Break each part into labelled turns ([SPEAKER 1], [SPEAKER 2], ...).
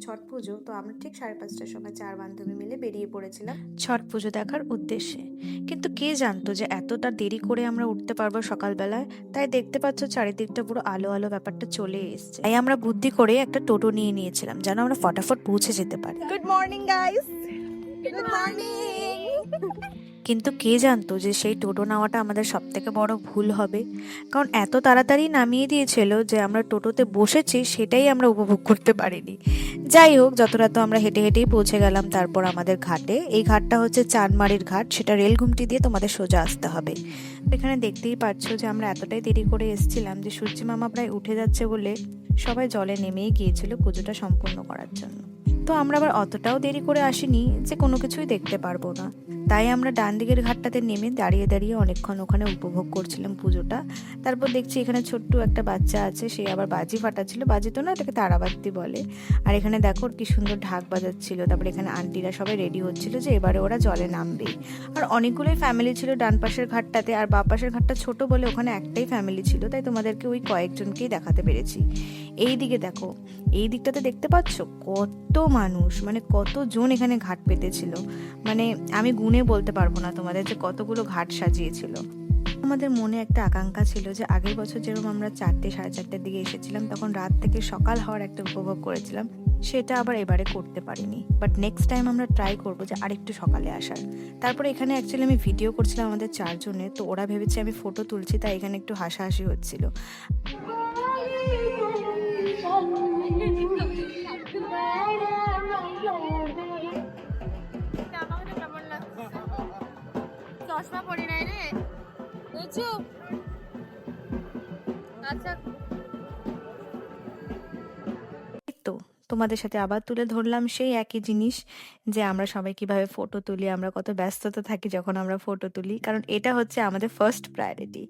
[SPEAKER 1] ছট পুজো তো আমরা ঠিক সাড়ে পাঁচটার সময় চার বান্ধবী মিলে বেরিয়ে পড়েছিলাম। ছট পুজো দেখার উদ্দেশ্যে। কিন্তু কে জানতো যে এতটা দেরি করে আমরা উঠতে পারব সকালবেলায়? তাই দেখতে পাচ্ছ চারিদিকটা পুরো আলো আলো ব্যাপারটা চলে এসছে। তাই আমরা বুদ্ধি করে একটা টোটো নিয়ে নিয়েছিলাম যেন আমরা ফটাফট পৌঁছে যেতে পারি।
[SPEAKER 2] Good morning guys good morning
[SPEAKER 1] কিন্তু কে জানতো যে সেই টোটো নেওয়াটা আমাদের সব থেকে বড় ভুল হবে? কারণ এত তাড়াতাড়ি নামিয়ে দিয়েছিল যে আমরা টোটোতে বসেছি সেটাই আমরা উপভোগ করতে পারিনি। যাই হোক যতটা তো আমরা হেঁটে হেঁটেই পৌঁছে গেলাম তারপর আমাদের ঘাটে। এই ঘাটটা হচ্ছে চাঁদমারির ঘাট, সেটা রেল ঘুমটি দিয়ে তোমাদের সোজা আসতে হবে। এখানে দেখতেই পাচ্ছ যে আমরা এতটাই দেরি করে এসেছিলাম যে সূর্যি মামা প্রায় উঠে যাচ্ছে বলে সবাই জলে নেমেই গিয়েছিল পুজোটা সম্পূর্ণ করার জন্য। তো আমরা আবার অতটাও দেরি করে আসিনি যে কোনো কিছুই দেখতে পারব না। তাই আমরা ডান দিকের ঘাটটাতে নেমে দাঁড়িয়ে দাঁড়িয়ে অনেকক্ষণ ওখানে উপভোগ করছিলাম পুজোটা। তারপর দেখছি এখানে ছোট্ট একটা বাচ্চা আছে, সে আবার বাজি ফাটাচ্ছিল। বাজি তো না এটাকে তারাবাতি বলে। আর এখানে দেখো কি সুন্দর ঢাক বাজাচ্ছিল। তারপরে এখানে আন্টিরা সবাই রেডি হচ্ছিল যে এবারে ওরা জলে নামবে। আর অনেকগুলোই ফ্যামিলি ছিল ডান পাশের ঘাটটাতে। আর বা পাশের ঘাটটা ছোট বলে ওখানে একটাই ফ্যামিলি ছিল। তাই তোমাদেরকে ওই কয়েকজনকেই দেখাতে পেরেছি। এই দিকে দেখো, এই দিকটাতে দেখতে পাচ্ছ? কত মানুষ মানে কতজন এখানে ঘাট পেতেছিল। মানে আমি গুনে বলতে পারব না তোমাদের যে কতগুলো ঘাট সাজিয়েছিল। আমাদের মনে একটা আকাঙ্ক্ষা ছিল যে আগের বছর যেরকম আমরা চারটে, সাড়ে চারটের দিকে এসেছিলাম, তখন রাত থেকে সকাল হওয়ার একটা উপভোগ করেছিলাম। সেটা আবার এবারে করতে পারিনি। বাট নেক্সট টাইম আমরা ট্রাই করব যে আরেকটু সকালে আসার। তারপরে এখানে অ্যাকচুয়ালি আমি ভিডিও করছিলাম আমাদের চারজনে তো ওরা ভেবেছে আমি ফটো তুলছি, তাই এখানে একটু হাসাহাসি হচ্ছিল।
[SPEAKER 2] নাই রে। বুঝছ? আচ্ছা।
[SPEAKER 1] তো, তোমাদের সাথে আবার তুলে ধরলাম সেই একই জিনিস, যে আমরা সবাই কীভাবে ফটো তুলি, আমরা কত ব্যস্ততা থাকি যখন আমরা ফটো তুলি, কারণ এটা হচ্ছে আমাদের ফার্স্ট প্রায়োরিটি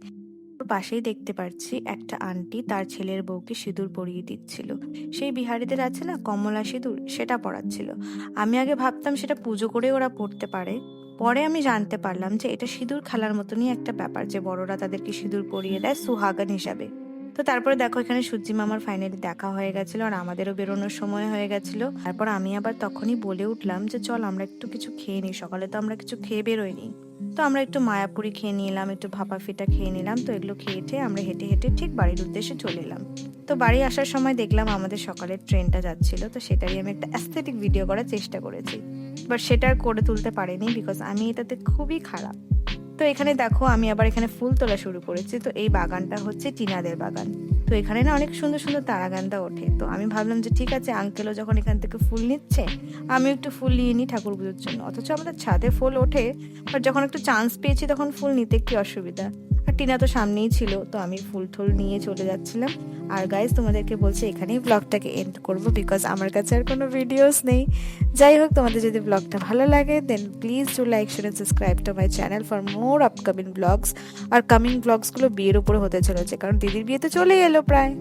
[SPEAKER 1] পাশেই দেখতে পাচ্ছি একটা আন্টি তার ছেলের বউকে সিঁদুর পরিয়ে দিচ্ছিল। সেই বিহারিদের আছে না, কমলা সিঁদুর, সেটা পরাচ্ছিল। আমি আগে ভাবতাম সেটা পুজো করে ওরা পড়তে পারে পরে আমি জানতে পারলাম যে এটা সিঁদুর খেলার মতনই একটা ব্যাপার, যে বড়রা তাদেরকে সিঁদুর পরিয়ে দেয় সুহাগান হিসাবে। তো তারপরে দেখো এখানে সূর্যি মামার ফাইনালি দেখা হয়ে গেছিল আর আমাদেরও বেরোনোর সময় হয়ে গেছিল। তারপর আমি আবার তখনই বলে উঠলাম যে চল আমরা একটু কিছু খেয়ে নিই, সকালে তো আমরা কিছু খেয়ে বেরোইনি। তো আমরা একটু মায়াপুরি খেয়ে নিলাম, একটু ভাপা ফিটা খেয়ে নিলাম, তো এগুলো খেয়ে ঠেয়ে আমরা হেঁটে হেঁটে ঠিক বাড়ির উদ্দেশ্যে চলে এলাম। তো বাড়ি আসার সময় দেখলাম আমাদের সকালের ট্রেনটা যাচ্ছিল, তো সেটাই আমি একটা অ্যাস্থেটিক ভিডিও করার চেষ্টা করেছি। বাট সেটা করে তুলতে পারিনি বিকজ আমি এটাতে খুবই খারাপ। তো এখানে দেখো, আমি আবার এখানে ফুল তোলা শুরু করেছি। তো এই বাগানটা হচ্ছে টিনাদের বাগান। তো এখানে না অনেক সুন্দর সুন্দর তারাগান্দা ওঠে। তো আমি ভাবলাম যে ঠিক আছে আঙ্কেলও যখন এখান থেকে ফুল নিচ্ছে আমি একটু ফুল নিয়ে নিই ঠাকুর পুজোর জন্য। অথচ আমাদের ছাদে ফুল ওঠে বাট যখন একটু চান্স পেয়েছি তখন ফুল নিতে কি অসুবিধা। টিনা তো সামনেই ছিল, তো আমি ফুল টুল নিয়ে চলে যাচ্ছিলাম। আর গাইজ তোমাদেরকে বলছি এখানেই ব্লগটাকে এন্ড করব বিকজ আমার কাছে আর কোনো ভিডিওস নেই। যাই হোক, তোমাদের যদি ব্লগটা ভালো লাগে then please do like share and subscribe to my channel for more upcoming blogs R coming ব্লগসগুলো বিয়ের উপরে হতে চলেছে, কারণ দিদির বিয়ে তো চলেই এলো প্রায়।